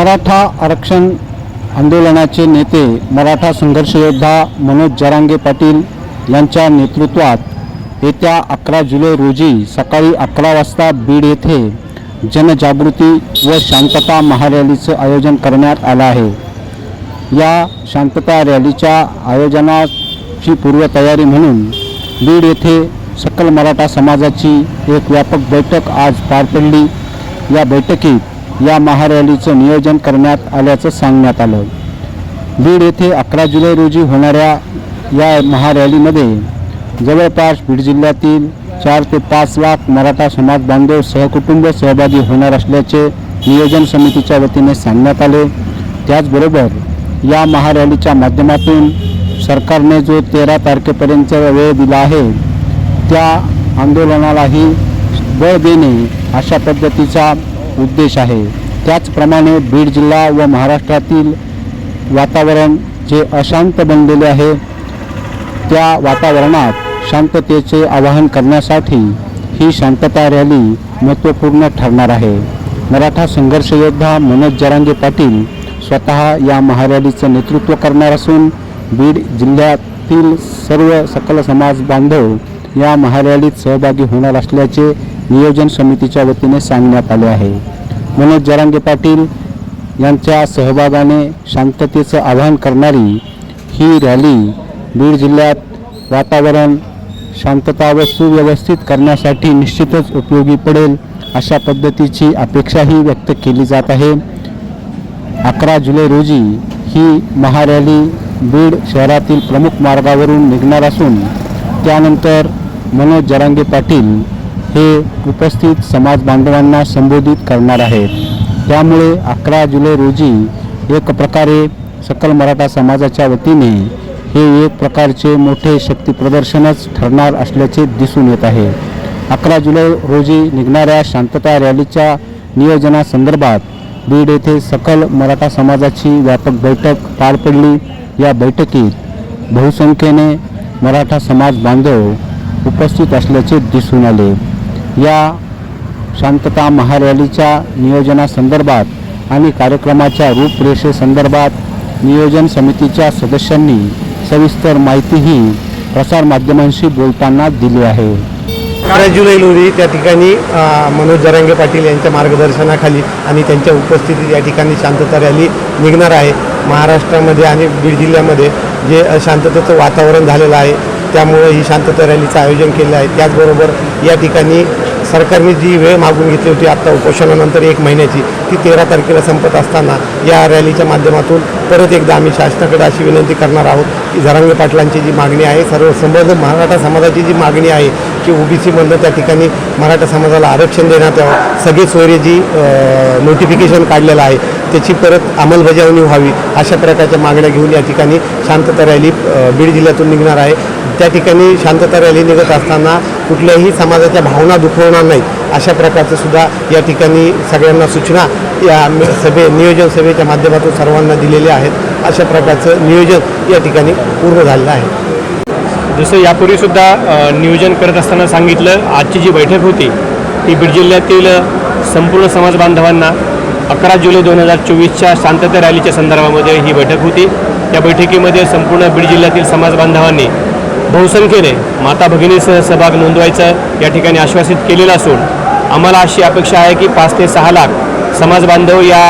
मराठा आरक्षण आंदोलनाचे नेते मराठा संघर्ष योद्धा मनोज जरांगे पाटील यांच्या नेतृत्वात येत्या अकरा जुलै रोजी सकाळी अकरा वाजता बीड येथे जनजागृती व शांतता महारॅलीचं आयोजन करण्यात आलं आहे. या शांतता रॅलीच्या आयोजनाची पूर्वतयारी म्हणून बीड येथे सकल मराठा समाजाची एक व्यापक बैठक आज पार पडली. या बैठकीत या महारॅलीचं नियोजन करण्यात आल्याचं सांगण्यात आलं. बीड येथे अकरा जुलै रोजी होणाऱ्या या महारॅलीमध्ये जवळपास बीड जिल्ह्यातील चार ते पाच लाख मराठा समाज बांधव सहकुटुंब सहभागी होणार असल्याचे नियोजन समितीच्या वतीने सांगण्यात आले. त्याचबरोबर या महारॅलीच्या माध्यमातून सरकारने जो तेरा तारखेपर्यंत वेळ दिला आहे त्या आंदोलनालाही बळ देणे अशा पद्धतीचा उद्देश आहे. त्याचप्रमाणे बीड जिल्हा व महाराष्ट्रातील वातावरण जे अशांत बनलेले आहे त्या वातावरणात शांततेचे आवाहन करण्यासाठी ही शांतता रॅली महत्त्वपूर्ण ठरणार आहे. मराठा संघर्ष योद्धा मनोज जरांगे पाटील स्वतः या महारॅलीचं नेतृत्व करणार असून बीड जिल्ह्यातील सर्व सकल समाज बांधव या महारॅलीत सहभागी होणार असल्याचे नियोजन समितीच्या वतीने सांगण्यात आले आहे. मनोज जरांगे पाटील यांच्या सहभागाने शांततेचं आवाहन करणारी ही रॅली बीड जिल्ह्यात वातावरण शांतता व सुव्यवस्थित करण्यासाठी निश्चितच उपयोगी पडेल अशा पद्धतीची अपेक्षाही व्यक्त केली जात आहे. अकरा जुलै रोजी ही महारॅली बीड शहरातील प्रमुख मार्गावरून निघणार असून त्यानंतर मनोज जरांगे पाटील हे उपस्थित समाज बांधवांना संबोधित करणार आहेत. त्यामुळे अकरा जुलै रोजी एक प्रकारे सकल मराठा समाजाच्या वतीने हे एक प्रकारचे मोठे शक्तीप्रदर्शनच ठरणार असल्याचे दिसून येत आहे. अकरा जुलै रोजी निघणाऱ्या शांतता रॅलीच्या नियोजनासंदर्भात बीड येथे सकल मराठा समाजाची व्यापक बैठक पार पडली. या बैठकीत बहुसंख्येने मराठा समाज बांधव उपस्थित असल्याचे दिसून आले. या शांतता महारॅलीच्या नियोजनासंदर्भात आणि कार्यक्रमाच्या रूपरेषेसंदर्भात नियोजन समितीच्या सदस्यांनी सविस्तर माहितीही प्रसारमाध्यमांशी बोलताना दिली आहे. अकरा जुलै रोजी त्या ठिकाणी मनोज जरांगे पाटील यांच्या मार्गदर्शनाखाली आणि त्यांच्या उपस्थितीत या ठिकाणी शांतता रॅली निघणार आहे. महाराष्ट्रामध्ये आणि बीड जिल्ह्यामध्ये जे शांततेचं वातावरण झालेलं आहे त्यामुळे ही शांतता रॅलीचं आयोजन केलं आहे. त्याचबरोबर या ठिकाणी सरकारने जी वेळ मागून घेतली होती आत्ता उपोषणानंतर एक महिन्याची ती तेरा तारखेला संपत असताना या रॅलीच्या माध्यमातून परत एकदा आम्ही शासनाकडे अशी विनंती करणार आहोत की झरांगे पाटलांची जी मागणी आहे सर्व संबंध मराठा समाजाची जी मागणी आहे की ओबीसीमधनं त्या ठिकाणी मराठा समाजाला आरक्षण देण्यात यावं. सगळे सोयरे जी नोटिफिकेशन काढलेलं आहे त्याची परत अंमलबजावणी व्हावी अशा प्रकारच्या मागण्या घेऊन या ठिकाणी शांतता रॅली बीड जिल्ह्यातून निघणार आहे. त्या ठिकाणी शांतता रॅली निघत असताना कुठल्याही समाजाच्या भावना दुखवणार नाही अशा प्रकारचं सुद्धा या ठिकाणी सगळ्यांना सूचना या सभे नियोजन सभेच्या माध्यमातून सर्वांना दिलेल्या आहेत. अशा प्रकारचं नियोजन या ठिकाणी पूर्ण झालेलं आहे. जसं यापूर्वीसुद्धा नियोजन करत असताना सांगितलं आजची जी बैठक होती ती बीड जिल्ह्यातील संपूर्ण समाज बांधवांना अकरा जुलै दोन हजार चोवीसच्या शांतता रॅलीच्या संदर्भामध्ये ही बैठक होती. त्या बैठकीमध्ये संपूर्ण बीड जिल्ह्यातील समाज बांधवांनी बहुसंख्येने माता भगिनीसह सहभाग नोंदवायचं या ठिकाणी आश्वासित केलेलं असून आम्हाला अशी अपेक्षा आहे की पाच ते सहा लाख समाज बांधव या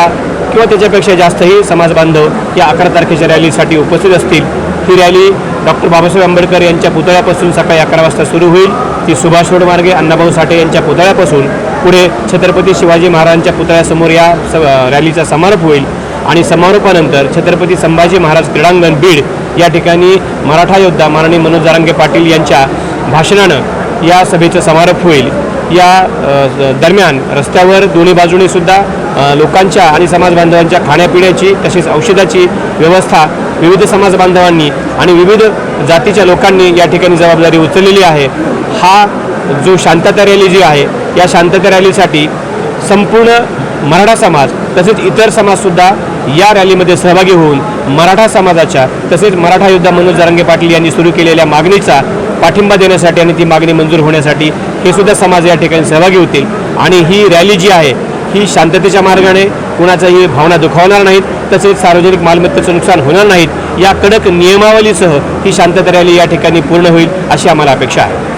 किंवा त्याच्यापेक्षा जास्तही समाज बांधव या अकरा तारखेच्या रॅलीसाठी उपस्थित असतील. ही रॅली डॉक्टर बाबासाहेब आंबेडकर यांच्या पुतळ्यापासून सकाळी अकरा वाजता सुरू होईल. ती सुभाष रोड मार्गे अण्णाभाऊ साठे यांच्या पुतळ्यापासून पुढे छत्रपती शिवाजी महाराजांच्या पुतळ्यासमोर या स रॅलीचा समारोप होईल. आणि समारोपानंतर छत्रपती संभाजी महाराज क्रीडांगण बीड या ठिकाणी मराठा योद्धा माननीय मनोज जारंगे पाटील यांच्या भाषणानं या सभेचा समारोप होईल. या दरम्यान रस्त्यावर दोन्ही बाजूने सुद्धा लोकांच्या आणि समाजबांधवांच्या खाण्यापिण्याची तसेच औषधाची व्यवस्था विविध समाजबांधवांनी आणि विविध जातीच्या लोकांनी या ठिकाणी जबाबदारी उचललेली आहे. हा जो शांतता रॅली जी आहे या शांतता रॅलीसाठी संपूर्ण मराठा समाज तसेच इतर समाजसुद्धा या रॅलीमध्ये सहभागी होऊन मराठा समाजाच्या तसेच मराठा योद्धा मनोज जरांगे पाटील यांनी सुरू केलेल्या मागणीचा पाठिंबा देण्यासाठी आणि ती मागणी मंजूर होण्यासाठी हे सुद्धा समाज या ठिकाणी सहभागी होतील. आणि ही रॅली जी आहे ही शांततेच्या मार्गाने कुणाचाही भावना दुखावणार नाहीत तसेच सार्वजनिक मालमत्तेचं नुकसान होणार नाहीत या कडक नियमावलीसह ही शांतता रॅली या ठिकाणी पूर्ण होईल अशी आम्हाला अपेक्षा आहे.